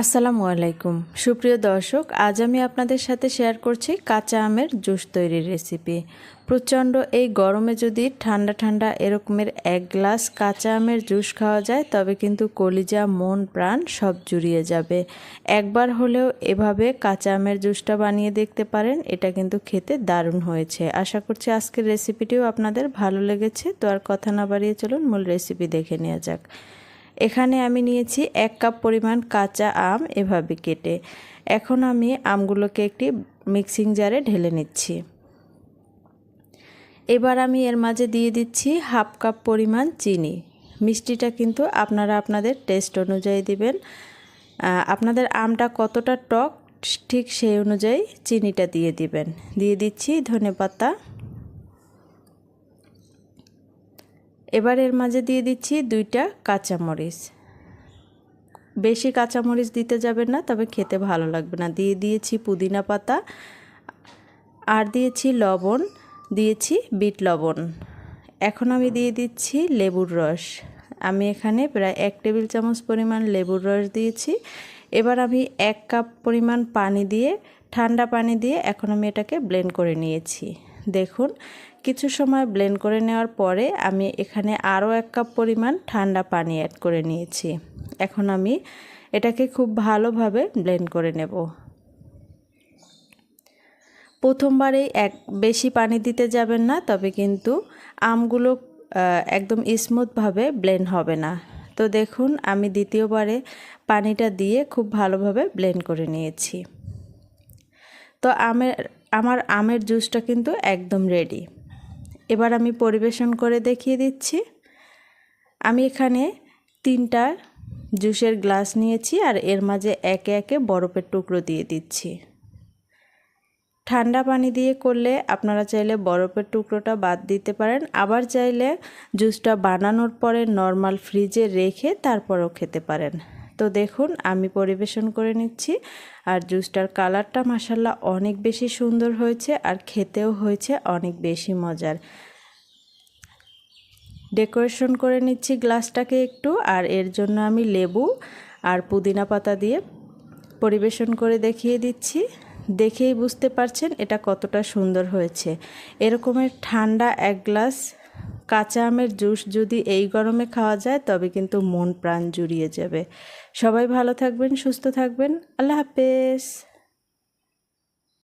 আসসালামু আলাইকুম। সুপ্রিয় দর্শক, আজ আমি আপনাদের সাথে শেয়ার করছি কাঁচা আমের জুস তৈরির রেসিপি। প্রচণ্ড এই গরমে যদি ঠান্ডা ঠান্ডা এরকমের এক গ্লাস কাঁচা আমের জুস খাওয়া যায়, তবে কিন্তু কলিজা, মন, প্রাণ সব জুড়িয়ে যাবে। একবার হলেও এভাবে কাঁচা আমের জুসটা বানিয়ে দেখতে পারেন, এটা কিন্তু খেতে দারুণ হয়েছে। আশা করছি আজকের রেসিপিটিও আপনাদের ভালো লেগেছে, তো আর কথা না বাড়িয়ে চলুন, মূল রেসিপি দেখে নেওয়া যাক। এখানে আমি নিয়েছি এক কাপ পরিমাণ কাঁচা আম এভাবে কেটে। এখন আমি আমগুলোকে একটি মিক্সিং জারে ঢেলে নিচ্ছি। এবার আমি এর মাঝে দিয়ে দিচ্ছি হাফ কাপ পরিমাণ চিনি। মিষ্টিটা কিন্তু আপনারা আপনাদের টেস্ট অনুযায়ী দিবেন। আপনাদের আমটা কতটা টক, ঠিক সেই অনুযায়ী চিনিটা দিয়ে দিবেন। দিয়ে দিচ্ছি ধনে পাতা। এবার এর মাঝে দিয়ে দিচ্ছি দুইটা কাঁচামরিচ। বেশি কাঁচামরিচ দিতে যাবেন না, তবে খেতে ভালো লাগবে না। দিয়ে দিয়েছি পুদিনা পাতা, আর দিয়েছি লবণ, দিয়েছি বিট লবণ। এখন আমি দিয়ে দিচ্ছি লেবুর রস। আমি এখানে প্রায় এক টেবিল চামচ পরিমাণ লেবুর রস দিয়েছি। এবার আমি এক কাপ পরিমাণ পানি দিয়ে, ঠান্ডা পানি দিয়ে এখন আমি এটাকে ব্লেন্ড করে নিয়েছি। দেখুন কিছু সময় ব্লেন্ড করে নেওয়ার পরে আমি এখানে আরও এক কাপ পরিমাণ ঠান্ডা পানি অ্যাড করে নিয়েছি। এখন আমি এটাকে খুব ভালোভাবে ব্লেন্ড করে নেব। প্রথমবারেই এক, বেশি পানি দিতে যাবেন না, তবে কিন্তু আমগুলো একদম স্মুথভাবে ব্লেন্ড হবে না। তো দেখুন, আমি দ্বিতীয়বারে পানিটা দিয়ে খুব ভালোভাবে ব্লেন্ড করে নিয়েছি। তো আমের, আমার আমের জুসটা কিন্তু একদম রেডি এবার আমি পরিবেশন করে দেখিয়ে দিচ্ছি। আমি এখানে তিনটা জুসের গ্লাস নিয়েছি আর এর মাঝে একে একে বরফের টুকরো দিয়ে দিচ্ছি। ঠান্ডা পানি দিয়ে করলে আপনারা চাইলে বরফের টুকরোটা বাদ দিতে পারেন, আবার চাইলে জুসটা বানানোর পরে নর্মাল ফ্রিজে রেখে তারপরও খেতে পারেন। তো দেখুন, আমি পরিবেশন করে নিচ্ছি। আর জুসটার কালারটা মাসাল্লাহ অনেক বেশি সুন্দর হয়েছে আর খেতেও হয়েছে অনেক বেশি মজার। ডেকোরেশন করে নিচ্ছি গ্লাসটাকে একটু আর এর জন্য আমি লেবু আর পুদিনা পাতা দিয়ে পরিবেশন করে দেখিয়ে দিচ্ছি। দেখেই বুঝতে পারছেন এটা কতটা সুন্দর হয়েছে। এরকমের ঠান্ডা এক গ্লাস কাঁচা আমের জুস যদি এই গরমে খাওয়া যায়, তবে কিন্তু মন প্রাণ জুড়িয়ে যাবে। সবাই ভালো থাকবেন, সুস্থ থাকবেন। আল্লাহ হাফেজ।